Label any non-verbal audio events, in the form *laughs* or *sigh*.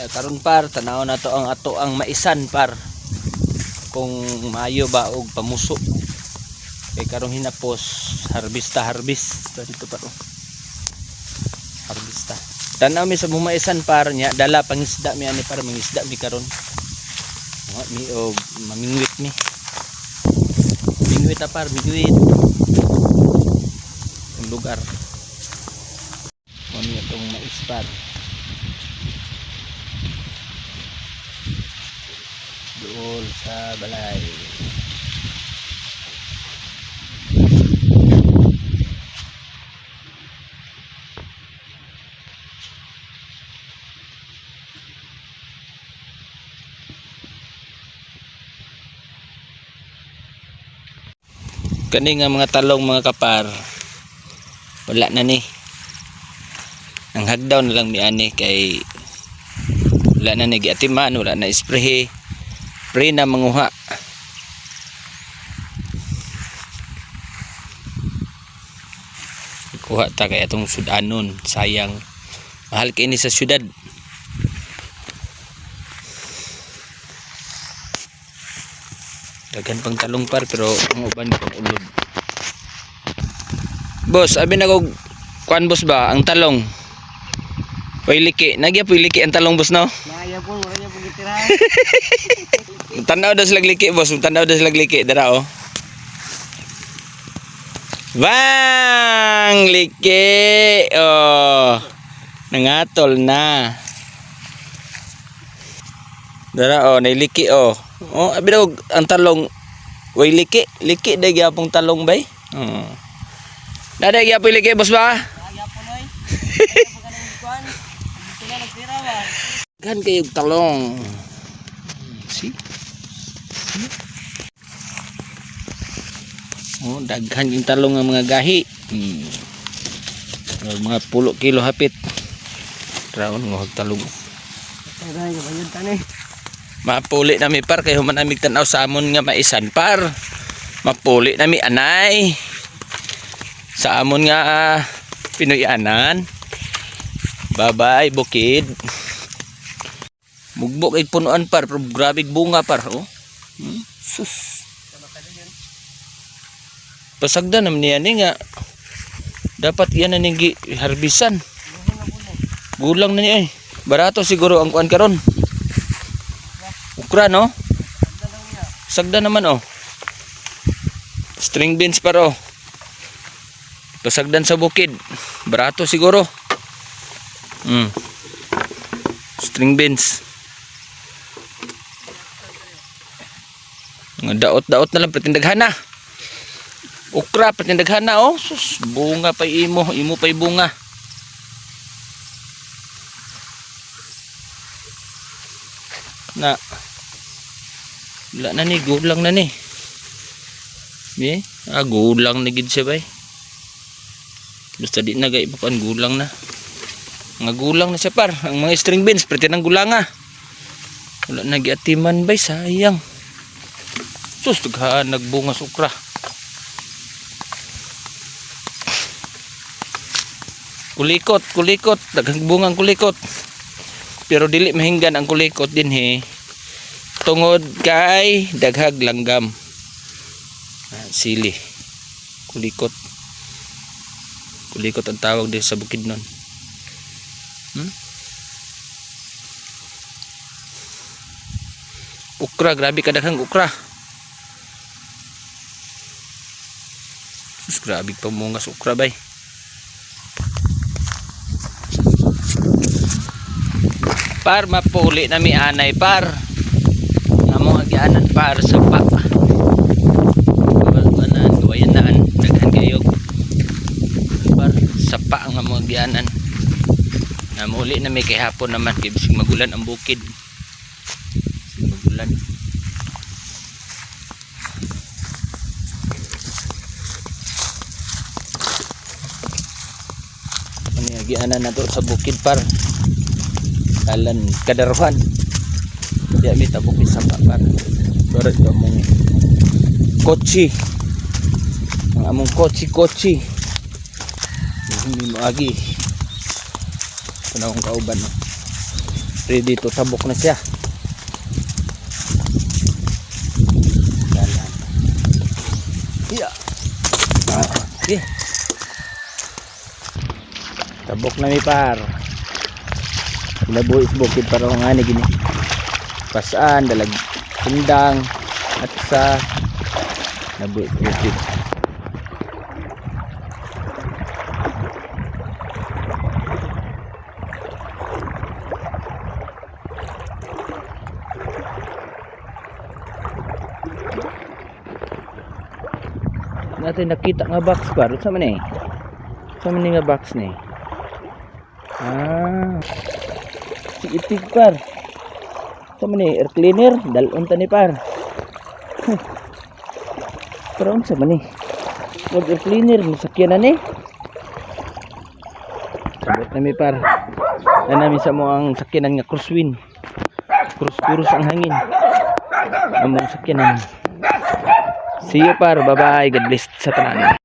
Ay, karon par tanaw na to ang ato ang maisan par. Kung maayo ba og pamuso. Kay karong hinapos harbista harbis ito dito par oh. harbista tanaw mi sa bumaisan par nya dala pangisda mi ani par mangisda mi karon. Mga mi og mamingwit mi. Mingwit par mingwit ang lugar. Mami itong mais par doon sa balay. Kani nga mga talong mga kapar wala na ni. Ang hagdaw na lang mi ani kay wala na ni giatiman wala na spray pre na manguha. Kuha ta kay atong sudanon sayang. Mahal kay ini sa syudad. Daghan pang talong par pero ang uban ko ulod. Boss abi na kog kuan boss ba? Ang talong. Pailiki, nagya pailiki ang talong boss no? Maya po, wala niya po gitirahan. *laughs* Tanaw daw sila liki, boss. Tanaw daw sila liki. Dara, oh. Bang! Liki! Oh. Nangatol na. Dara, oh. Nailiki, oh. Oh, abi daw ang talong. Way liki. Liki, day gyapong talong, bay. Oh. Daday gyapong liki, boss ba? Gan kayong talong. See? Oh, daghan yung talong ng mga gahi. Hmm. Mga pulo kilo hapit. Raon ng talong. Nga ba yun tanay? Mapuli na mi par kay human amig tanaw sa amon nga maisan par. Mapuli na mi anay. Sa amon nga ah, Pinoyanan. Bye-bye bukid. Mugbok ay punuan par, pero grabe bunga par, oh. Hmm? Sus. Pasagda naman niya ni nga. Dapat yan na ning harbisan. Gulang na niya eh. Barato siguro ang kuan karon. Ukra no? Sagda naman oh. String beans par oh. Pasagdan sa bukid. Barato siguro. Hmm. String beans. Daot-daot na lang patindaghan na. Ukra patindaghan na oh. Sus, bunga pa imo, imo pa bunga. Na. Wala na ni, gulang na ni. Bi, ah gulang na gid siya bay. Basta di na gay papan gulang na. Mga gulang na siya par. Ang mga string beans, pwede ng gulanga. Wala na giatiman bay, sayang. Sus, taghaan nagbunga sa ukra. Kulikot, kulikot, daghang bungang kulikot. Pero dili mahinggan ang kulikot din he. Tungod kay daghag langgam. Ah, sili. Kulikot. Kulikot ang tawag din sa bukid nun. Hmm? Ukra, grabe kadaghang ukra. Sus, grabe pamungas ukra bay. Par mapuli na mi anay par. Namo agianan par sa pa. Banan gawayan naan daghan kayo. Par sa pa ang amo agianan. Namuli na may kay hapon naman kay magulan ang bukid. Bisig magulan. Ani agianan nato sa bukid par. Kalan kadaruhan. Di mi ni sapa par. Pero ito mong kotsi. Ang among kotsi kotsi. Hindi mo agi. Panahong kauban no. ready to tabok na siya Dalan. Yeah. Ah, okay. Tabok na mi par. Kinabuhis bukid para nga ni gini. Pasaan dalag tindang at sa nabuhis bukid. natin nakita nga box par sa man eh sa man nga box ni ah. Si itig par. Sa man eh air cleaner dalon ta ni par. *laughs* Pero sa man eh. Wag air cleaner masakyan na ni. Sabot na mi par. Na namin sa mo ang sakyanan nga crosswind. Cross cross ang hangin. Among sakyanan. See you par. Bye-bye. God bless sa tanan.